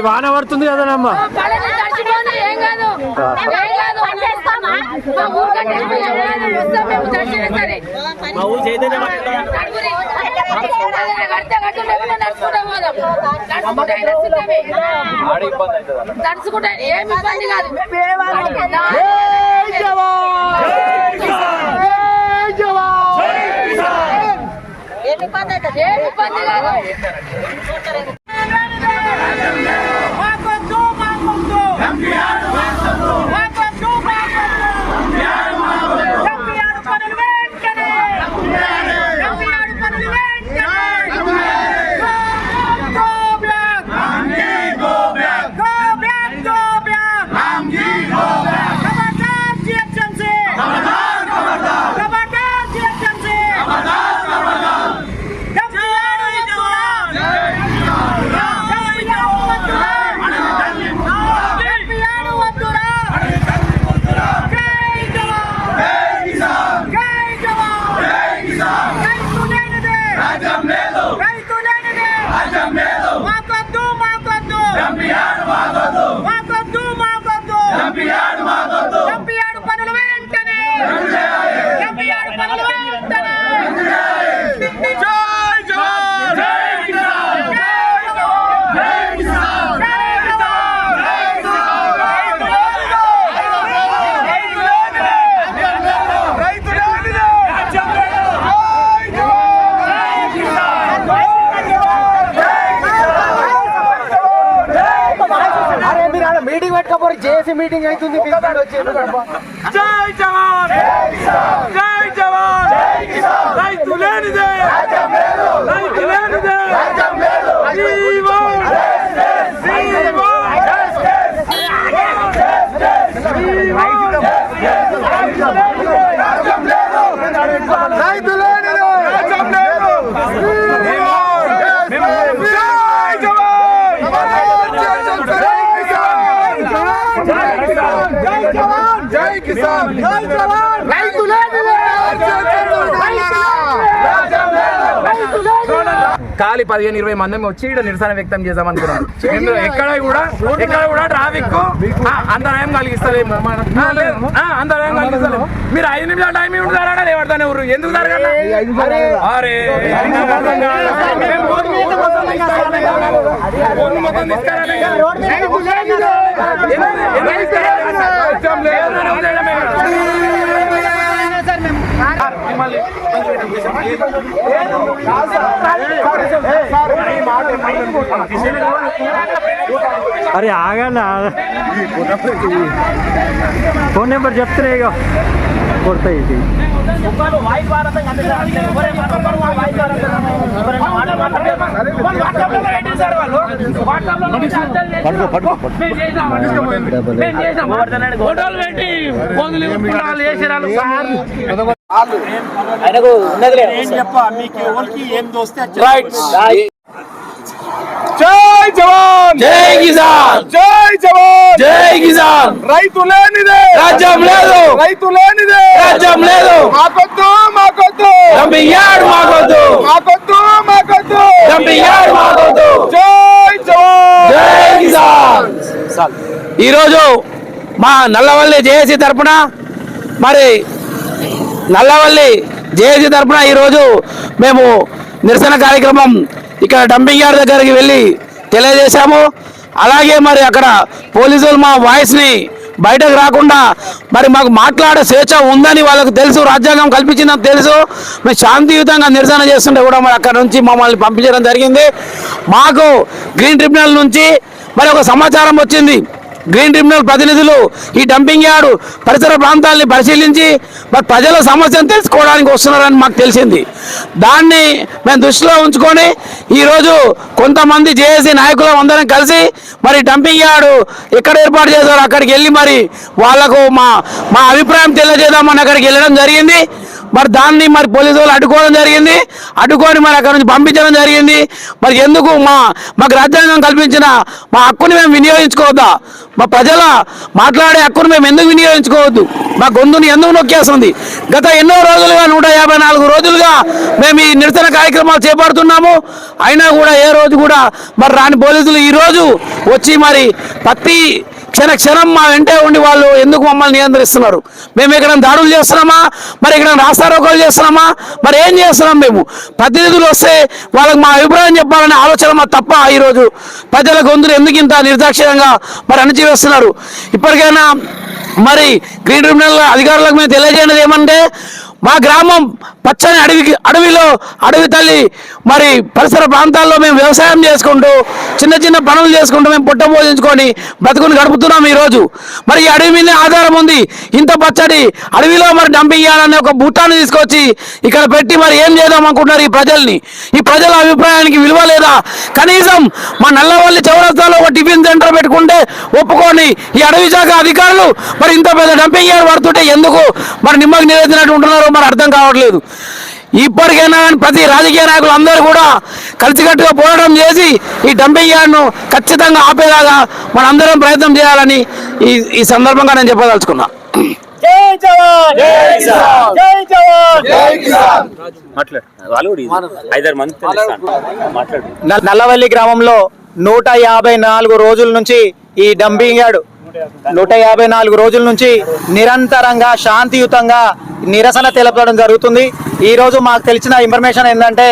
వాన పడుతుంది కదనమ్మ? మా ఊరికంటే వస్తాం మేము తడిచినా సరే. మా ఊరు చైతన్య నడుగురి. ఏదైనా కడితే కట్టు, లేకుంటే నడుచుకుంటూ పోదాం. నడుచుకుంటూ అయినా సిద్ధమే. నడుచుకుంటూ ఏం ఇబ్బంది కాదు. ఏం ఇబ్బంది కాదు మాకొద్దు మాకొద్దు మాకొద్దు మాకొద్దు ఎంపీఆర్ పనులు వెంటనే ఎంపీఆర్ పనులు వెంటనే జై జవాన్ జై కిసాన్ జై జవాన్ జై కిసాన్ జై జవాన్ జై కిసాన్ రైతులేనిదే రాజ్యం లేదు జై జవాన్ జై కిసాన్ అరే మీరు ఆడ మీటింగ్ పెట్టుకోపోరు జేసీ మీటింగ్ అవుతుంది జై జవాన్! జై జవాన్! రైతు లేనిదే! రైతు లేనిదే! రైతు లేనిదే రాజ్యం లేదు జై జవాన్ జై జవాన్ జై కిసాన్ జై జవాన్ రైతు లేనిదే ఖాళీ పదిహేను ఇరవై మంది వచ్చి ఇక్కడ నిరసన వ్యక్తం చేద్దాం అనుకున్నాం మేము ఎక్కడ కూడా ఎక్కడ కూడా ట్రాఫిక్ అంతరాయం కలిగిస్తలేము అంతరాయం కలిగిస్తలేము మీరు ఐదు నిమిషాలు టైం ఉంటారా లేవడతానే ఊరు ఎందుకు అరే రోడ్డు మొత్తం తీసుకురాలే కదా. రోడ్డు మొత్తం తీసుకురాలే కదా. ఎందుకు- ఎందుకు తీసుకురాలే? ఎవరైనా వదిలేయడమే కదా. అరే ఆగన్నా ఫోన్ నెంబర్ చెప్తే ఇక కొడతాయి ఇది. ఫోటోలు పెట్టి జై జవాన్! జై కిసాన్! జై జవాన్! జై కిసాన్! రైతు లేనిదే! రాజ్యం లేదు! రైతు లేనిదే! రాజ్యం లేదు! మాకొద్దు మాకొద్దు! దంపియాడు మాకొద్దు! మాకొద్దు మాకొద్దు! దంపియాడు మాకొద్దు! జై జవాన్! జై కిసాన్! ఈరోజు మా నల్లవల్లి జేఏసీ తరపున మరి నల్లవల్లి జేఏసీ తరపున ఈరోజు మేము నిరసన కార్యక్రమం ఇక్కడ డంపింగ్ యార్డ్ దగ్గరికి వెళ్ళి తెలియజేశాము. అలాగే మరి అక్కడ పోలీసులు మా వాయిస్ని బయటకు రాకుండా మరి మాకు మాట్లాడే స్వేచ్ఛ ఉందని వాళ్ళకు తెలుసు రాజ్యాంగం కల్పించిందని తెలుసు. మేము శాంతియుతంగా నిరసన చేస్తుంటే కూడా మరి అక్కడ నుంచి మమ్మల్ని పంపించడం జరిగింది. మాకు గ్రీన్ ట్రిబ్యునల్ నుంచి మరి ఒక సమాచారం వచ్చింది. గ్రీన్ ట్రిబ్యునల్ ప్రతినిధులు ఈ డంపింగ్ యార్డు పరిసర ప్రాంతాలని పరిశీలించి మరి ప్రజల సమస్యను తెలుసుకోవడానికి వస్తున్నారని మాకు తెలిసింది. దాన్ని మేము దృష్టిలో ఉంచుకొని ఈరోజు కొంతమంది జేఏసీ నాయకులు అందరం కలిసి మరి డంపింగ్ యార్డు ఎక్కడ ఏర్పాటు చేశారో అక్కడికి వెళ్ళి మరి వాళ్ళకు మా మా అభిప్రాయం తెలియజేద్దామని అక్కడికి వెళ్ళడం జరిగింది. మరి దాన్ని మరి పోలీసు వాళ్ళు అడ్డుకోవడం జరిగింది. అడ్డుకొని మరి అక్కడ నుంచి పంపించడం జరిగింది. మరి ఎందుకు మా మాకు రాజ్యాంగం కల్పించిన మా హక్కుని మేము వినియోగించుకోవద్దా? మా ప్రజల మాట్లాడే హక్కును మేము ఎందుకు వినియోగించుకోవద్దు? మా గొంతుని ఎందుకు నొక్కేస్తుంది? గత ఎన్నో రోజులుగా నూట యాభై నాలుగు రోజులుగా మేము ఈ నిరసన కార్యక్రమాలు చేపడుతున్నాము. అయినా కూడా ఏ రోజు కూడా మరి రాని పోలీసులు ఈరోజు వచ్చి మరి ప్రతి క్షణ క్షణం మా వెంటే ఉండి వాళ్ళు ఎందుకు మమ్మల్ని నియంత్రిస్తున్నారు? మేము ఇక్కడ దాడులు చేస్తున్నామా? మరి ఇక్కడ రాస్తారోగాలు చేస్తున్నామా? మరి ఏం చేస్తున్నాం మేము? ప్రతినిధులు వస్తే వాళ్ళకి మా అభిప్రాయం చెప్పాలనే ఆలోచన మా తప్ప ఈరోజు ప్రజల గొంతులు ఎందుకు ఇంత నిర్దాక్షిణ్యంగా మరి అణచివేస్తున్నారు? ఇప్పటికైనా మరి గ్రీన్ ట్రిబ్యునల్ అధికారులకు మేము తెలియజేయడం ఏమంటే మా గ్రామం పచ్చని అడవికి అడవిలో అడవి తల్లి మరి పరిసర ప్రాంతాల్లో మేము వ్యవసాయం చేసుకుంటూ చిన్న చిన్న పనులు చేసుకుంటూ మేము పుట్ట పోషించుకొని బతుకుని గడుపుతున్నాం ఈరోజు. మరి ఈ అడవి మీద ఆధారం ఉంది. ఇంత పచ్చడి అడవిలో మరి డంపింగ్ చేయాలనే ఒక బూటాన్ని తీసుకొచ్చి ఇక్కడ పెట్టి మరి ఏం చేద్దాం అనుకుంటున్నారు ఈ ప్రజల్ని? ఈ ప్రజల అభిప్రాయానికి విలువ లేదా? కనీసం మా నల్లవల్లి చౌరస్తాలో ఒక టిఫిన్ సెంటర్ పెట్టుకుంటే ఒప్పుకొని ఈ అడవి శాఖ అధికారులు మరి ఇంత పెద్ద డంపింగ్ యార్డ్ పడుతుంటే ఎందుకు మరి నిమ్మకి నివేదినట్టు ఉంటున్నారో మరి అర్థం కావట్లేదు. ఇప్పటికైనా కానీ ప్రతి రాజకీయ నాయకులు అందరూ కూడా కలిసికట్టుగా పోరాటం చేసి ఈ డంపింగ్ యార్డ్ను ఖచ్చితంగా ఆపేలాగా మనందరం ప్రయత్నం చేయాలని ఈ ఈ సందర్భంగా నేను చెప్పదలుచుకున్నా. నల్లవల్లి గ్రామంలో నూట యాభై నాలుగు రోజుల నుంచి ఈ డంపింగ్ యార్డ్ నూట యాభై నాలుగు రోజుల నుంచి నిరంతరంగా శాంతియుతంగా నిరసన తెలపడం జరుగుతుంది. ఈరోజు మాకు తెలిసిన ఇన్ఫర్మేషన్ ఏంటంటే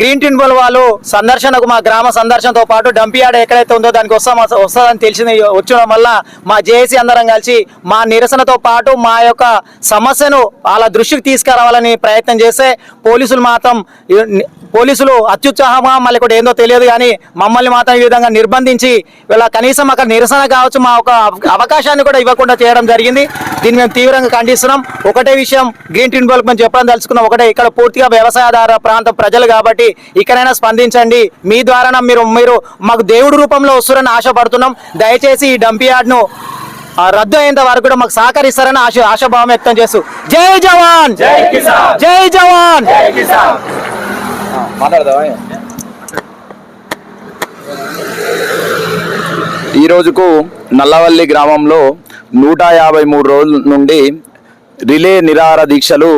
గ్రీన్ టిన్బుల్ వాళ్ళు సందర్శనకు మా గ్రామ సందర్శనతో పాటు డంప్ యార్డ్ ఎక్కడైతే ఉందో దానికి వస్తాం వస్తుందని తెలిసింది. వచ్చడం వల్ల మా జేఏసీ అందరం కలిసి మా నిరసనతో పాటు మా యొక్క సమస్యను వాళ్ళ దృష్టికి తీసుకురావాలని ప్రయత్నం చేస్తే పోలీసులు మాత్రం పోలీసులు అత్యుత్సాహమా? మళ్ళీ కూడా ఏందో తెలియదు కానీ మమ్మల్ని మాత్రం ఈ విధంగా నిర్బంధించి వీళ్ళ కనీసం అక్కడ నిరసన కావచ్చు మా ఒక అవ- అవకాశాన్ని కూడా ఇవ్వకుండా చేయడం జరిగింది. దీన్ని మేము తీవ్రంగా ఖండిస్తున్నాం. ఒకటే విషయం గ్రీన్ టీన్ బల్క్ మేము చెప్పడం తలుచుకున్నాం ఒకటే ఇక్కడ పూర్తిగా వ్యవసాయాధార ప్రాంత ప్రజలు కాబట్టి ఇక్కడైనా స్పందించండి. మీ ద్వారా మీరు మీరు మాకు దేవుడి రూపంలో వస్తారని ఆశపడుతున్నాం. దయచేసి ఈ డంప్ యార్డ్ను రద్దు అయ్యేంత వరకు కూడా మాకు సహకరిస్తారని ఆశ ఆశాభావం వ్యక్తం చేస్తూ. జై జవాన్! జై జవాన్! మాట్లాడదావా ఈ రోజుకు నల్లవల్లి గ్రామంలో నూట యాభై మూడు రోజుల నుండి రిలే నిరాహార దీక్షలు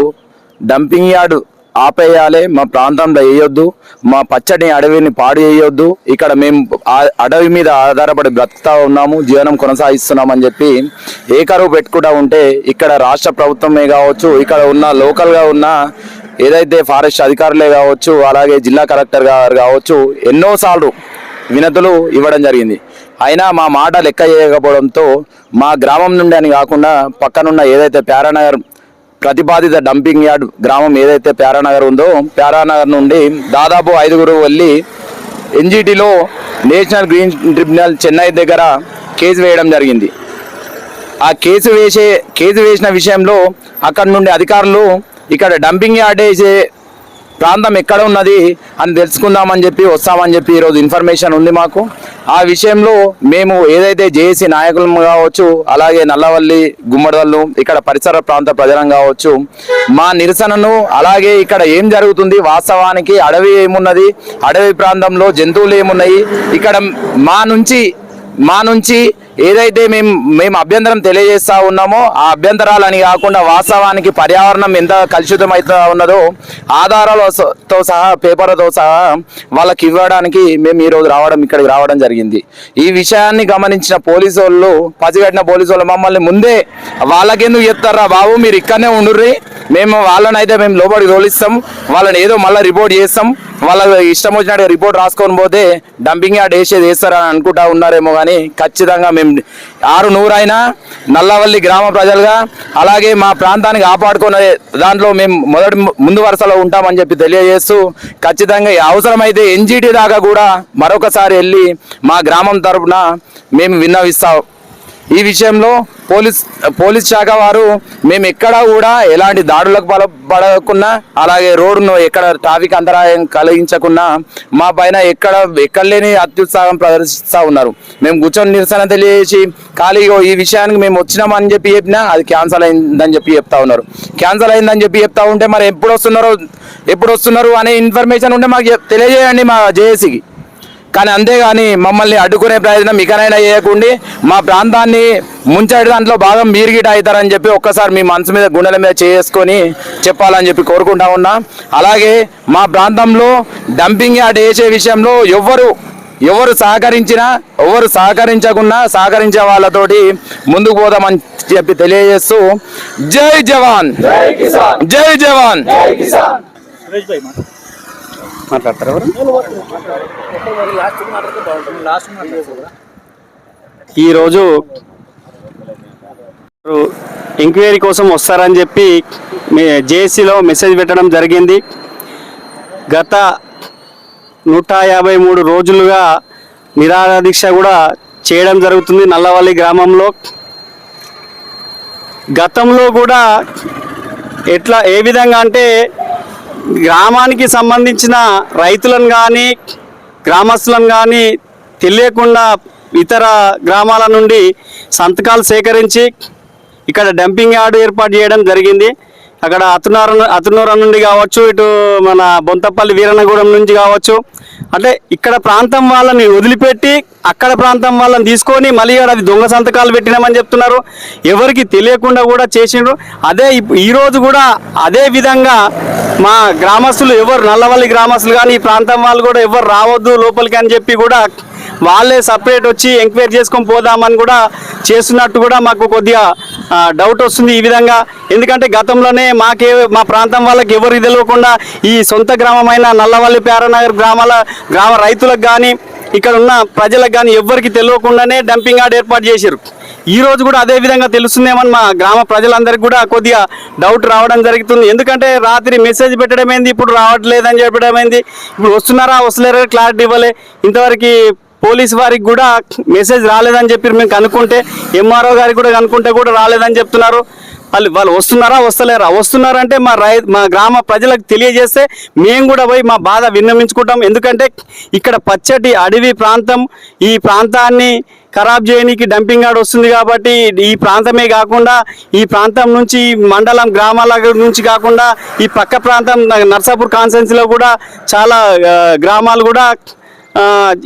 డంపింగ్ యార్డ్ ఆపేయాలి. మా ప్రాంతంలో వేయొద్దు. మా పచ్చని అడవిని పాడు చేయొద్దు. ఇక్కడ మేము అడవి మీద ఆధారపడి బ్రతుకుతా ఉన్నాము. జీవనం కొనసాగిస్తున్నామని చెప్పి ఏకరువు పెట్టుకుంటా ఉంటే ఇక్కడ రాష్ట్ర ప్రభుత్వమే కావచ్చు ఇక్కడ ఉన్న లోకల్గా ఉన్న ఏదైతే ఫారెస్ట్ అధికారులే కావచ్చు అలాగే జిల్లా కలెక్టర్ గారు కావచ్చు ఎన్నోసార్లు వినతులు ఇవ్వడం జరిగింది. అయినా మా మాట లెక్క చేయకపోవడంతో మా గ్రామం నుండి అని కాకుండా పక్కనున్న ఏదైతే ప్యారానగర్ ప్రతిపాదిత డంపింగ్ యార్డ్ గ్రామం ఏదైతే ప్యారానగర్ ఉందో ప్యారానగర్ నుండి దాదాపు ఐదుగురు వెళ్ళి ఎన్జిటిలో నేషనల్ గ్రీన్ ట్రిబ్యునల్ చెన్నై దగ్గర కేసు వేయడం జరిగింది. ఆ కేసు వేసే కేసు వేసిన విషయంలో అక్కడ నుండి అధికారులు ఇక్కడ డంపింగ్ యార్డ్ వేసే ప్రాంతం ఎక్కడ ఉన్నది అని తెలుసుకుందామని చెప్పి వస్తామని చెప్పి ఈరోజు ఇన్ఫర్మేషన్ ఉంది మాకు. ఆ విషయంలో మేము ఏదైతే జేఏసీ నాయకులం కావచ్చు అలాగే నల్లవల్లి గుమ్మడదల్లు ఇక్కడ పరిసర ప్రాంత ప్రజలం కావచ్చు మా నిరసనను అలాగే ఇక్కడ ఏం జరుగుతుంది వాస్తవానికి అడవి ఏమున్నది అడవి ప్రాంతంలో జంతువులు ఏమున్నాయి ఇక్కడ మా నుంచి మా నుంచి ఏదైతే మేము మేము అభ్యంతరం తెలియజేస్తా ఉన్నామో ఆ అభ్యంతరాలని కాకుండా వాస్తవానికి పర్యావరణం ఎంత కలుషితం అవుతా ఉన్నదో ఆధారాలతో సహా పేపర్తో సహా వాళ్ళకి ఇవ్వడానికి మేము ఈరోజు రావడం ఇక్కడికి రావడం జరిగింది. ఈ విషయాన్ని గమనించిన పోలీసు వాళ్ళు పసిగట్టిన పోలీసు వాళ్ళు మమ్మల్ని ముందే వాళ్ళకెందుకు చెప్తారా బాబు? మీరు ఇక్కడనే ఉండుర్రి. మేము వాళ్ళని అయితే మేము లోపలికి తోలిస్తాం. వాళ్ళని ఏదో మళ్ళీ రిపోర్ట్ చేస్తాం. వాళ్ళ ఇష్టం వచ్చినట్టు రిపోర్ట్ రాసుకొని పోతే డంపింగ్ యార్డ్ వేసేది వేస్తారని అనుకుంటా ఉన్నారేమో కానీ ఖచ్చితంగా మేము ఆరు నూరైనా నల్లవల్లి గ్రామ ప్రజలుగా అలాగే మా ప్రాంతానికి కాపాడుకునే దాంట్లో మేము మొదటి ముందు వరుసలో ఉంటామని చెప్పి తెలియజేస్తూ ఖచ్చితంగా అవసరమైతే ఎన్జీటీ దాకా కూడా మరొకసారి వెళ్ళి మా గ్రామం తరపున మేము విన్నవిస్తాం. ఈ విషయంలో పోలీస్ పోలీస్ శాఖ వారు మేము ఎక్కడ కూడా ఎలాంటి దాడులకు పడకుండా అలాగే రోడ్డును ఎక్కడ ట్రాఫిక్ అంతరాయం కలిగించకుండా మా పైన ఎక్కడ ఎక్కడ లేని అత్యుత్సాహం ప్రదర్శిస్తూ ఉన్నారు. మేము కూర్చొని నిరసన తెలియజేసి ఖాళీగా ఈ విషయానికి మేము వచ్చినామని చెప్పి చెప్పినా అది క్యాన్సల్ అయిందని చెప్పి చెప్తా ఉన్నారు. క్యాన్సల్ అయిందని చెప్పి చెప్తా ఉంటే మరి ఎప్పుడు వస్తున్నారో ఎప్పుడు వస్తున్నారు అనే ఇన్ఫర్మేషన్ ఉంటే మాకు తెలియజేయండి మా జేఏసీకి. కానీ అంతేగాని మమ్మల్ని అడ్డుకునే ప్రయత్నం ఇకనైనా చేయకుండా మా ప్రాంతాన్ని ముంచడి దాంట్లో భాగం మీరిగిట అవుతారని చెప్పి ఒక్కసారి మీ మనసు మీద గుండెల మీద చేసుకొని చెప్పాలని చెప్పి కోరుకుంటా ఉన్నా. అలాగే మా ప్రాంతంలో డంపింగ్ యార్డ్ వేసే విషయంలో ఎవ్వరు ఎవరు సహకరించినా ఎవరు సహకరించకున్నా సహకరించే వాళ్ళతోటి ముందుకు పోదామని చెప్పి తెలియజేస్తూ జై జవాన్. జై జవాన్. మాట్లాడతారు ఎవరు? ఈరోజు ఎంక్వైరీ కోసం వస్తారని చెప్పి జేఏసీలో మెసేజ్ పెట్టడం జరిగింది. గత నూట యాభై మూడు రోజులుగా నిరాహార దీక్ష కూడా చేయడం జరుగుతుంది నల్లవల్లి గ్రామంలో. గతంలో కూడా ఎట్లా ఏ విధంగా అంటే గ్రామానికి సంబంధించిన రైతులను కానీ గ్రామస్తులను కానీ తెలియకుండా ఇతర గ్రామాల నుండి సంతకాలు సేకరించి ఇక్కడ డంపింగ్ యార్డ్ ఏర్పాటు చేయడం జరిగింది. అక్కడ అతునార అతునూర నుండి కావచ్చు ఇటు మన బొంతపల్లి వీరన్నగూడెం నుంచి కావచ్చు. అంటే ఇక్కడ ప్రాంతం వాళ్ళని వదిలిపెట్టి అక్కడ ప్రాంతం వాళ్ళని తీసుకొని మళ్ళీ అది దొంగ సంతకాలు పెట్టినామని చెప్తున్నారు. ఎవరికి తెలియకుండా కూడా చేసిండ్రు. అదే ఈరోజు కూడా అదే విధంగా మా గ్రామస్తులు ఎవరు నల్లవల్లి గ్రామస్తులు కానీ ఈ ప్రాంతం వాళ్ళు కూడా ఎవరు రావద్దు లోపలికి అని చెప్పి కూడా వాళ్ళే సపరేట్ వచ్చి ఎంక్వైరీ చేసుకొని పోదామని కూడా చేస్తున్నట్టు కూడా మాకు కొద్దిగా డౌట్ వస్తుంది ఈ విధంగా. ఎందుకంటే గతంలోనే మాకే మా ప్రాంతం వాళ్ళకి ఎవరు తెలియకుండా ఈ సొంత గ్రామమైన నల్లవల్లి పేరనగర్ గ్రామాల గ్రామ రైతులకు కానీ ఇక్కడ ఉన్న ప్రజలకు కానీ ఎవరికి తెలియకుండానే డంపింగ్ యార్డ్ ఏర్పాటు చేశారు. ఈ రోజు కూడా అదే విధంగా తెలుస్తుందేమని మా గ్రామ ప్రజలందరికీ కూడా కొద్దిగా డౌట్ రావడం జరుగుతుంది. ఎందుకంటే రాత్రి మెసేజ్ పెట్టడం ఏంది? ఇప్పుడు రావట్లేదని చెప్పడం ఏంది? ఇప్పుడు వస్తున్నారా? వస్తలేరా? క్లారిటీ ఇవ్వలే. ఇంతవరకు పోలీస్ వారికి కూడా మెసేజ్ రాలేదని చెప్పి మేము కనుక్కుంటే ఎంఆర్ఓ గారికి కూడా కనుక్కుంటే కూడా రాలేదని చెప్తున్నారు. వాళ్ళు వాళ్ళు వస్తున్నారా వస్తలేరా? వస్తున్నారంటే మా రై మా గ్రామ ప్రజలకు తెలియజేస్తే మేము కూడా పోయి మా బాధ విన్నమించుకుంటాం. ఎందుకంటే ఇక్కడ పచ్చటి అడవి ప్రాంతం ఈ ప్రాంతాన్ని ఖరాబ్ చేయడానికి డంపింగ్ యార్డ్ వస్తుంది కాబట్టి ఈ ప్రాంతమే కాకుండా ఈ ప్రాంతం నుంచి మండలం గ్రామాల నుంచి కాకుండా ఈ పక్క ప్రాంతం నర్సాపూర్ కాన్స్టెన్సీలో కూడా చాలా గ్రామాలు కూడా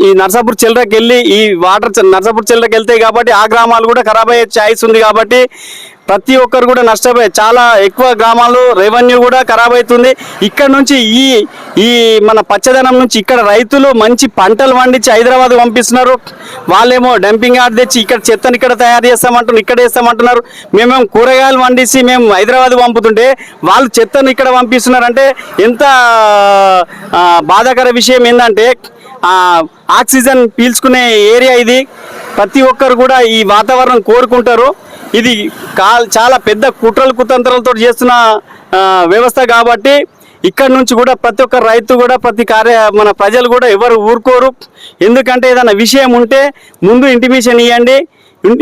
ఈ నర్సాపూర్ చిల్లరకి వెళ్ళి ఈ వాటర్ నర్సాపూర్ చిల్లరకి వెళ్తాయి కాబట్టి ఆ గ్రామాలు కూడా ఖరాబ్ అయ్యే ఛాయిస్ ఉంది కాబట్టి ప్రతి ఒక్కరు కూడా నష్టపోయే చాలా ఎక్కువ గ్రామాలు రెవెన్యూ కూడా ఖరాబ్ అవుతుంది ఇక్కడ నుంచి ఈ ఈ మన పచ్చదనం నుంచి ఇక్కడ రైతులు మంచి పంటలు పండించి హైదరాబాద్ పంపిస్తున్నారు. వాళ్ళేమో డంపింగ్ యార్డ్ తెచ్చి ఇక్కడ చెత్తని ఇక్కడ తయారు చేస్తామంటున్నారు ఇక్కడ వేస్తామంటున్నారు. మేమేం కూరగాయలు పండిసి మేము హైదరాబాద్ పంపుతుంటే వాళ్ళు చెత్తను ఇక్కడ పంపిస్తున్నారంటే ఎంత బాధాకర విషయం ఏంటంటే ఆక్సిజన్ పీల్చుకునే ఏరియా ఇది. ప్రతి ఒక్కరు కూడా ఈ వాతావరణం కోరుకుంటారు. ఇది చాలా పెద్ద కుట్రలు కుతంత్రాలతో చేస్తున్న వ్యవస్థ కాబట్టి ఇక్కడ నుంచి కూడా ప్రతి ఒక్క రైతు కూడా ప్రతి కార్య మన ప్రజలు కూడా ఎవరు ఊరుకోరు. ఎందుకంటే ఏదైనా విషయం ఉంటే ముందు ఇంటిమేషన్ ఇవ్వండి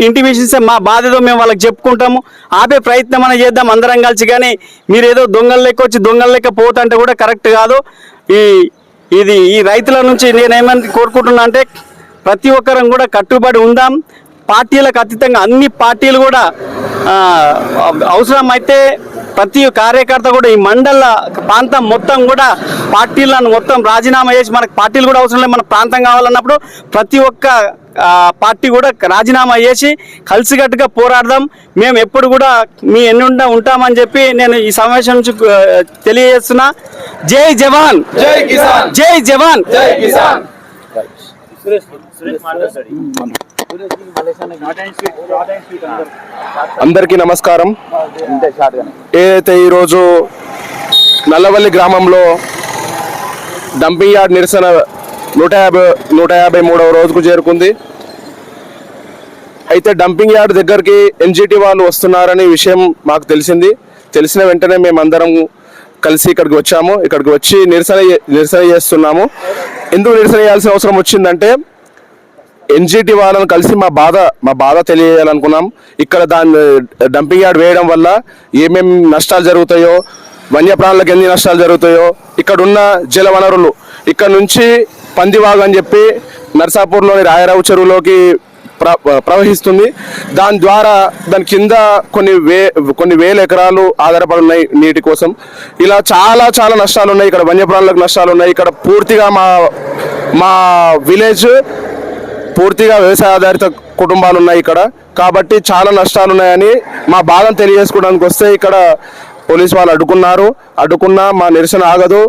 ఇంటిమేషన్ ఇస్తే మా బాధతో మేము వాళ్ళకి చెప్పుకుంటాము. ఆపే ప్రయత్నం అనేది చేద్దాం అందరం కలిసి. కానీ మీరు ఏదో దొంగలు లెక్క వచ్చి దొంగలు లెక్క పోతంటే కూడా కరెక్ట్ కాదు. ఈ ఇది ఈ రైతుల నుంచి నేనేమని కోరుకుంటున్నా అంటే ప్రతి ఒక్కరం కూడా కట్టుబడి ఉందాం. పార్టీలకు అతీతంగా అన్ని పార్టీలు కూడా అవసరమైతే ప్రతి కార్యకర్త కూడా ఈ మండల ప్రాంతం మొత్తం కూడా పార్టీలను మొత్తం రాజీనామా చేసి మనకు పార్టీలు కూడా అవసరం లేదు. మన ప్రాంతం కావాలన్నప్పుడు ప్రతి ఒక్క పార్టీ కూడా రాజీనామా చేసి కలిసికట్టుగా పోరాడదాం. మేము ఎప్పుడు కూడా మీ ఎన్నుండా ఉంటామని చెప్పి నేను ఈ సమావేశం నుంచి తెలియజేస్తున్నా. జై జవాన్! జై కిసాన్! జై జవాన్! జై కిసాన్! అందరికీ నమస్కారం. ఏదైతే ఈరోజు నల్లవల్లి గ్రామంలో డంపింగ్ యార్డ్ నిరసన నూట యాభై నూట యాభై మూడవ రోజుకు చేరుకుంది. అయితే డంపింగ్ యార్డ్ దగ్గరికి ఎన్జిటి వాళ్ళు వస్తున్నారనే విషయం మాకు తెలిసింది. తెలిసిన వెంటనే మేమందరం కలిసి ఇక్కడికి వచ్చాము. ఇక్కడికి వచ్చి నిరసన నిరసన చేస్తున్నాము. ఎందుకు నిరసన చేయాల్సిన అవసరం వచ్చిందంటే ఎన్జిటి వాళ్ళని కలిసి మా బాధ మా బాధ తెలియజేయాలనుకున్నాం. ఇక్కడ దాన్ని డంపింగ్ యార్డ్ వేయడం వల్ల ఏమేమి నష్టాలు జరుగుతాయో వన్యప్రాణులకు ఎన్ని నష్టాలు జరుగుతాయో ఇక్కడ ఉన్న జల వనరులు ఇక్కడ నుంచి పందివాగు అని చెప్పి నర్సాపూర్లోని రాయరావు చెరువులోకి ప్ర ప్రవహిస్తుంది. దాని ద్వారా దాని కింద కొన్ని వే కొన్ని వేల ఎకరాలు ఆధారపడి ఉన్నాయి నీటి కోసం. ఇలా చాలా చాలా నష్టాలు ఉన్నాయి ఇక్కడ వన్యప్రాణులకు నష్టాలు ఉన్నాయి ఇక్కడ పూర్తిగా మా మా విలేజ్ పూర్తిగా వ్యవసాయ ఆధారిత కుటుంబాలు ఉన్నాయి ఇక్కడ. కాబట్టి చాలా నష్టాలు ఉన్నాయని మా బాధను తెలియజేసుకోవడానికి వస్తే ఇక్కడ పోలీస్ వాళ్ళు అడ్డుకున్నారు. అడ్డుకున్నా మా నిరసన ఆగదు.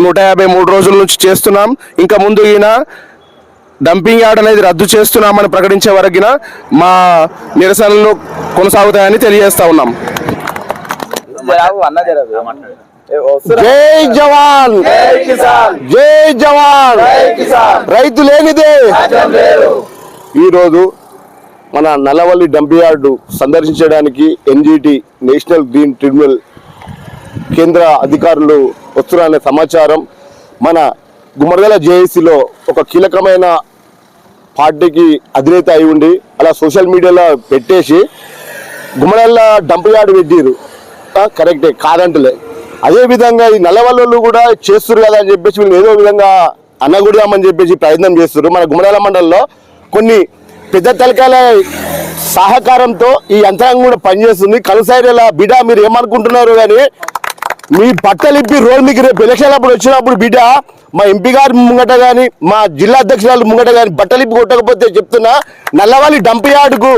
నూట యాభై మూడు రోజుల నుంచి చేస్తున్నాం. ఇంకా ముందు ఈయన డంపింగ్ యార్డ్ అనేది రద్దు చేస్తున్నామని ప్రకటించే వరకున మా నిరసనలు కొనసాగుతాయని తెలియజేస్తా ఉన్నాం. జై జవాన్! జై జవాన్! రైతు లేనిదే! ఈరోజు మన నల్లవల్లి డంప్ యార్డు సందర్శించడానికి ఎన్జిటి నేషనల్ గ్రీన్ ట్రిబ్యునల్ కేంద్ర అధికారులు వస్తున్నారనే సమాచారం. మన గుమ్మడిదల జేఏసీలో ఒక కీలకమైన పార్టీకి అధినేత అయి ఉండి అలా సోషల్ మీడియాలో పెట్టేసి గుమ్మడల్ల డంప్ యార్డ్ పెట్టిరు కరెక్టే కాదంటలే. అదే విధంగా ఈ నల్లవల్లు కూడా చేస్తారు కదా అని చెప్పేసి వీళ్ళు ఏదో విధంగా అన్నగుడియామని చెప్పేసి ప్రయత్నం చేస్తారు మన గుమ్మడాల మండలంలో కొన్ని పెద్ద తలకాయల సహకారంతో ఈ యంత్రాంగం కూడా పనిచేస్తుంది. కలుసైరేలా బిడ్డ మీరు ఏమనుకుంటున్నారు కానీ మీ బట్టలు ఇప్పి రోడ్ మీకు రేపు ఎలక్షన్ అప్పుడు వచ్చినప్పుడు బిడ్డ మా ఎంపీ గారి ముంగట కానీ మా జిల్లా అధ్యక్షురాలు ముంగట కానీ బట్టలు ఇప్పి కొట్టకపోతే చెప్తున్నా నల్లవాలి డంప్ యార్డుకు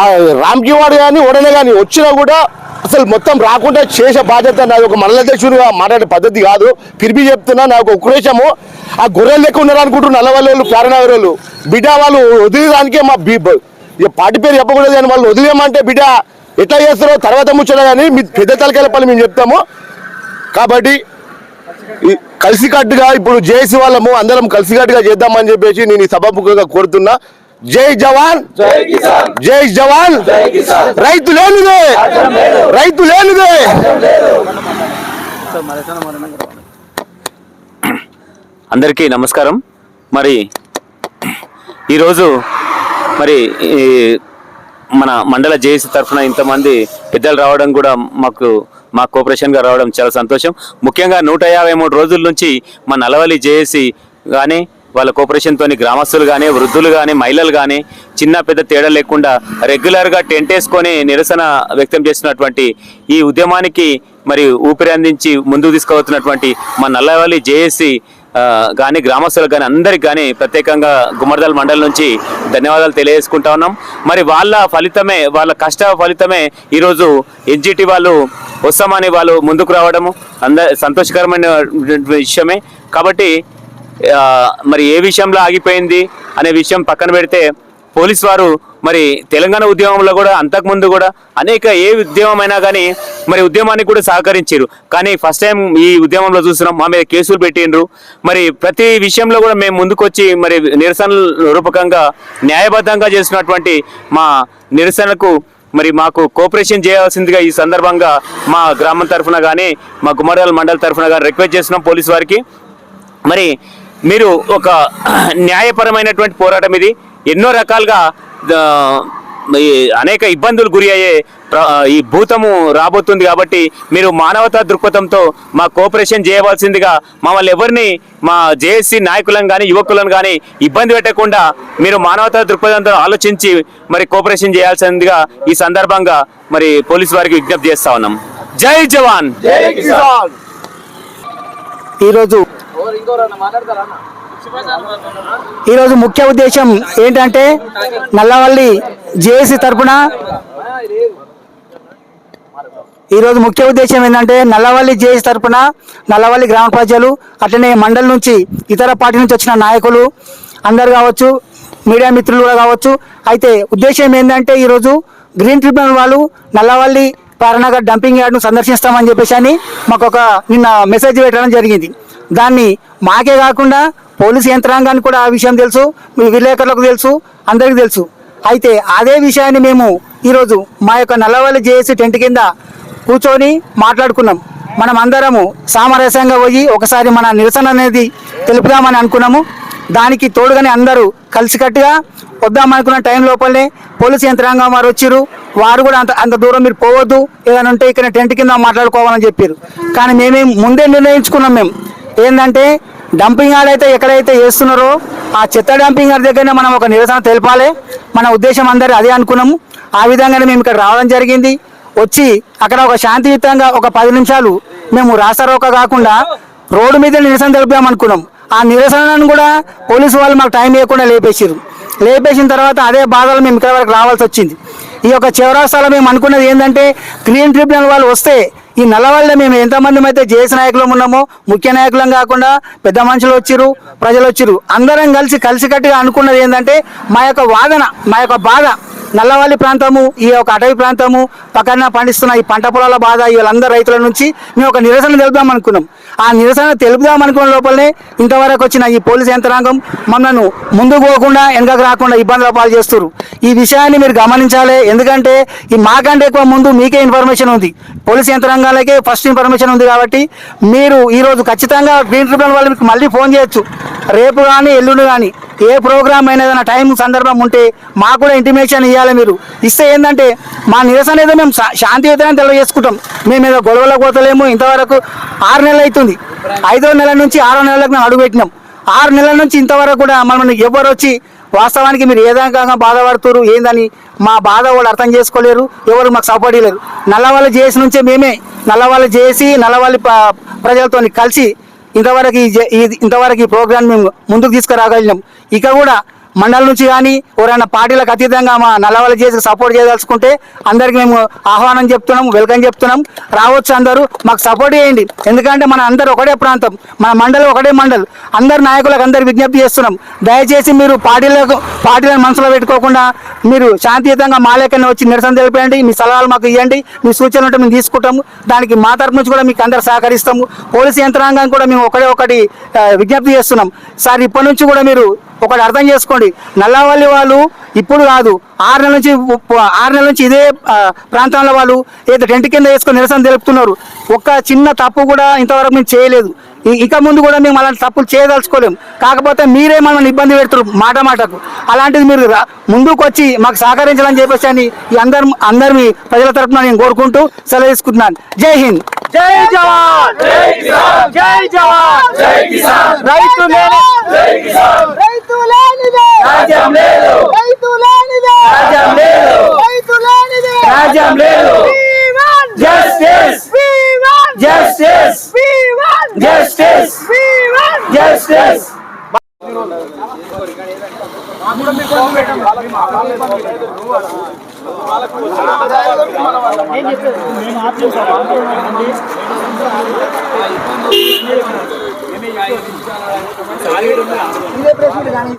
ఆ రామ్కి వాడు కానీ ఉడనే కానీ వచ్చినా కూడా అసలు మొత్తం రాకుండా చేసే బాధ్యత నాది. ఒక మండల అధ్యక్షుడిగా మాట్లాడే పద్ధతి కాదు. తిరిగి చెప్తున్నా నాకు ఉక్రేషము. ఆ గొర్రెలు లెక్క ఉన్నారు అనుకుంటున్నారు నల్లవల్లి వాళ్ళు వాళ్ళు. బిడ్డ వాళ్ళు వదిలేదానికే మా బీ ఇక పార్టీ పేరు చెప్పకూడదు కానీ వాళ్ళు వదిలేమంటే బిడ్డ ఎట్లా చేస్తారో తర్వాత ముచ్చట కానీ మీ పెద్ద తలకాయల పని మేము చెప్తాము. కాబట్టి కలిసికట్టుగా ఇప్పుడు జేసీ వాళ్ళము అందరం కలిసికట్టుగా చేద్దామని చెప్పేసి నేను ఈ సభాముఖంగా కోరుతున్నా. జై జవాన్! జై జవాన్! రైతు లేనిదే! రైతు లేనిదే! అందరికీ నమస్కారం. మరి ఈరోజు మరి ఈ మన మండల జేఏసీ తరఫున ఇంతమంది పెద్దలు రావడం కూడా మాకు మా కోఆపరేషన్గా రావడం చాలా సంతోషం. ముఖ్యంగా నూట యాభై మూడు రోజుల నుంచి మా నలవలి జేఏసీ కానీ వాళ్ళ కోఆపరేషన్తో గ్రామస్తులు కానీ వృద్ధులు కానీ మహిళలు కానీ చిన్న పెద్ద తేడా లేకుండా రెగ్యులర్గా టెంట్ వేసుకొని నిరసన వ్యక్తం చేస్తున్నటువంటి ఈ ఉద్యమానికి మరి ఊపిరి అందించి ముందుకు తీసుకువస్తున్నటువంటి మా నల్లవల్లి జేఏసీ కానీ గ్రామస్తులకు కానీ అందరికి కానీ ప్రత్యేకంగా గుమ్మడిదల మండలం నుంచి ధన్యవాదాలు తెలియజేసుకుంటా ఉన్నాం. మరి వాళ్ళ ఫలితమే వాళ్ళ కష్ట ఫలితమే ఈరోజు ఎన్జిటి వాళ్ళు వస్తామని వాళ్ళు ముందుకు రావడము. అంద సంతోషకరమైన విషయమే. కాబట్టి మరి ఏ విషయంలో ఆగిపోయింది అనే విషయం పక్కన పెడితే పోలీస్ వారు మరి తెలంగాణ ఉద్యమంలో కూడా అంతకుముందు కూడా అనేక ఏ ఉద్యమమైనా కానీ మరి ఉద్యమానికి కూడా సహకరించారు కానీ ఫస్ట్ టైం ఈ ఉద్యమంలో చూస్తున్నాం మా మీద కేసులు పెట్టిండ్రు. మరి ప్రతి విషయంలో కూడా మేము ముందుకొచ్చి మరి నిరసన రూపకంగా న్యాయబద్ధంగా చేసినటువంటి మా నిరసనకు మరి మాకు కోఆపరేషన్ చేయాల్సిందిగా ఈ సందర్భంగా మా గ్రామం తరఫున కానీ మా గుమ్మడాల మండలి తరఫున కానీ రిక్వెస్ట్ చేస్తున్నాం పోలీస్ వారికి. మరి మీరు ఒక న్యాయపరమైనటువంటి పోరాటం ఇది. ఎన్నో రకాలుగా అనేక ఇబ్బందులు గురి అయ్యే ఈ భూతము రాబోతుంది కాబట్టి మీరు మానవతా దృక్పథంతో మా కోఆపరేషన్ చేయవలసిందిగా మమ్మల్ని ఎవరిని మా జేఏసీ నాయకులను కానీ యువకులను కానీ ఇబ్బంది పెట్టకుండా మీరు మానవతా దృక్పథంతో ఆలోచించి మరి కోఆపరేషన్ చేయాల్సిందిగా ఈ సందర్భంగా మరి పోలీసు వారికి విజ్ఞప్తి చేస్తా ఉన్నాం. జై జవాన్! ఈరోజు ఈరోజు ముఖ్య ఉద్దేశం ఏంటంటే నల్లవల్లి జేఏసీ తరఫున ఈరోజు ముఖ్య ఉద్దేశం ఏంటంటే నల్లవల్లి జేఏసీ తరఫున నల్లవల్లి గ్రామ ప్రజలు అట్లనే మండలి నుంచి ఇతర పార్టీ నుంచి వచ్చిన నాయకులు అందరు కావచ్చు మీడియా మిత్రులు కూడా కావచ్చు. అయితే ఉద్దేశం ఏంటంటే ఈరోజు గ్రీన్ ట్రిబ్యునల్ వాళ్ళు నల్లవల్లి పారనగర్ డంపింగ్ యార్డ్ను సందర్శిస్తామని చెప్పేసి అని మాకు ఒక నిన్న మెసేజ్ పెట్టడం జరిగింది. దాన్ని మాకే కాకుండా పోలీస్ యంత్రాంగానికి కూడా ఆ విషయం తెలుసు మీ విలేకరులకు తెలుసు అందరికీ తెలుసు. అయితే అదే విషయాన్ని మేము ఈరోజు మా యొక్క నల్లవల్లి జేఏసీ టెంట్ కింద కూర్చొని మాట్లాడుకున్నాం. మనం అందరము సామరస్యంగా పోయి ఒకసారి మన నిరసన అనేది తెలుపుదామని అనుకున్నాము. దానికి తోడుగానే అందరూ కలిసికట్టుగా వద్దాం అనుకున్న టైం లోపలనే పోలీసు యంత్రాంగం వారు వచ్చిర్రు. వారు కూడా అంత అంత దూరం మీరు పోవద్దు. ఏదైనా ఉంటే ఇక్కడ టెంట్ కింద మాట్లాడుకోవాలని చెప్పారు కానీ మేమేం ముందే నిర్ణయించుకున్నాం మేము. ఏంటంటే డంపింగ్ యార్డ్ అయితే ఎక్కడైతే చేస్తున్నారో ఆ చెత్త డంపింగ్ యార్డ్ దగ్గరనే మనం ఒక నిరసన తెలపాలి. మన ఉద్దేశం అందరూ అదే అనుకున్నాము. ఆ విధంగానే మేము ఇక్కడ రావడం జరిగింది. వచ్చి అక్కడ ఒక శాంతియుతంగా ఒక పది నిమిషాలు మేము రాస్తారోక కాకుండా రోడ్డు మీద నిరసన తెలిపామనుకున్నాం ఆ నిరసనను కూడా పోలీసు వాళ్ళు మాకు టైం ఇవ్వకుండా లేపేసారు లేపేసిన తర్వాత అదే బాధలు మేము ఇక్కడ వరకు రావాల్సి వచ్చింది. ఈ యొక్క చివరాస్తాలో మేము అనుకున్నది ఏంటంటే క్లీన్ ట్రిబ్యునల్ వాళ్ళు వస్తే ఈ నల్లవల్ల మేము ఎంతమంది అయితే జేఎస్ నాయకులం ఉన్నామో ముఖ్య నాయకులం కాకుండా పెద్ద మనుషులు వచ్చిరు ప్రజలు వచ్చిరు అందరం కలిసి కలిసికట్టుగా అనుకున్నది ఏంటంటే మా యొక్క వాదన మా యొక్క బాధ. నల్లవల్లి ప్రాంతము ఈ యొక్క అటవీ ప్రాంతము పక్కన పండిస్తున్న ఈ పంట పొలాల బాధ వీళ్ళందరూ రైతుల నుంచి మేము ఒక నిరసన తెలుపుదాం అనుకున్నాం. ఆ నిరసన తెలుపుదాం అనుకున్న లోపలనే ఇంతవరకు వచ్చిన ఈ పోలీస్ యంత్రాంగం మమ్మల్ని ముందుకు పోకుండా వెనకకు రాకుండా ఇబ్బందుల పాలు చేస్తారు ఈ విషయాన్ని మీరు గమనించాలి. ఎందుకంటే ఈ మాకంటే ఎక్కువ ముందు మీకే ఇన్ఫర్మేషన్ ఉంది. పోలీస్ యంత్రాంగాలకే ఫస్ట్ ఇన్ఫర్మేషన్ ఉంది కాబట్టి మీరు ఈరోజు ఖచ్చితంగా గ్రీన్ ట్రిబ్యునల్ వాళ్ళు మీకు మళ్ళీ ఫోన్ చేయొచ్చు. రేపు కానీ ఎల్లుండి కానీ ఏ ప్రోగ్రామ్ అయినా ఏదైనా టైం సందర్భం ఉంటే మాకు కూడా ఇంటిమేషన్ ఇవ్వాలి మీరు. ఇస్తే ఏంటంటే మా నిరసన ఏదో మేము శా- శాంతియుతంగా తెలియజేసుకుంటాం. మేము ఏదో గొడవలకు పోతలేము ఇంతవరకు ఆరు నెలలు అవుతుంది. ఐదో నెల నుంచి ఆరో నెలలకు మేము అడుగుపెట్టినాం ఆరు నెలల నుంచి ఇంతవరకు కూడా మనల్ని ఎవరు వచ్చి వాస్తవానికి మీరు ఏ విధంగా బాధపడుతున్నారు ఏందని మా బాధ వాళ్ళు అర్థం చేసుకోలేరు ఎవరు మాకు సపోర్ట్ ఇవ్వలేరు నల్లవాళ్ళు చేసి నుంచే మేమే నల్లవాళ్ళు చేసి నల్లవాళ్ళి ప్రజలతో కలిసి ఇంతవరకు ఈ ఈ- ఇంతవరకు ఈ ప్రోగ్రామ్ మేము ముందుకు తీసుకురాగలిగినాం. ఇక కూడా మండల నుంచి కానీ ఎవరైనా పార్టీలకు అతీతంగా మా నల్లవల చేసి సపోర్ట్ చేయదలుచుకుంటే అందరికి మేము ఆహ్వానం చెప్తున్నాం వెల్కమ్ చెప్తున్నాం. రావచ్చు అందరూ మాకు సపోర్ట్ చేయండి. ఎందుకంటే మన అందరు ఒకటే ప్రాంతం మన మండలం ఒకటే మండలం. అందరు నాయకులకు అందరు విజ్ఞప్తి చేస్తున్నాం. దయచేసి మీరు పార్టీలకు పార్టీలను మనసులో పెట్టుకోకుండా మీరు శాంతియుతంగా మా లెక్కనే వచ్చి నిరసన తెలిపేయండి. మీ సలహాలు మాకు ఇవ్వండి. మీ సూచనలు ఉంటే మేము తీసుకుంటాము. దానికి మా తరపు నుంచి కూడా మీకు అందరు సహకరిస్తాము. పోలీసు యంత్రాంగం కూడా మేము ఒకటే ఒకటి విజ్ఞప్తి చేస్తున్నాం. సార్ ఇప్పటి నుంచి కూడా మీరు ఒకటి అర్థం చేసుకోండి. నల్లవల్లి వాళ్ళు ఇప్పుడు కాదు. ఆరు నెలల నుంచి ఆరు నెలల నుంచి ఇదే ప్రాంతంలో వాళ్ళు ఏదో టెంట్ కింద వేసుకొని నిరసన తెలుపుతున్నారు. ఒక్క చిన్న తప్పు కూడా ఇంతవరకు మేము చేయలేదు. ఇక ముందు కూడా మేము అలాంటి తప్పులు చేయదలుచుకోలేము కాకపోతే మీరే మనల్ని ఇబ్బంది పెడుతున్నారు మాట మాటకు. అలాంటిది మీరు ముందుకు వచ్చి మాకు సహకరించాలని చెప్పేసి అని ఈ అందరు అందరు మీ ప్రజల తరపున నేను కోరుకుంటూ సెలవు తీసుకుంటున్నాను. జై హింద్. జై జవాన్! జై జవాన్ జై కిసాన్! రైతు రైతు లేనిదే రాజ్యం లేదు రైతు లేనిదే రాజ్యం లేదు రైతు లేనిదే రాజ్యం లేదు జస్టిస్ జస్టిస్ జస్టిస్ జస్టిస్ నేను చెప్పేది నేను ఆప్షన్ సార్ ఇదే ప్రశ్న కానీ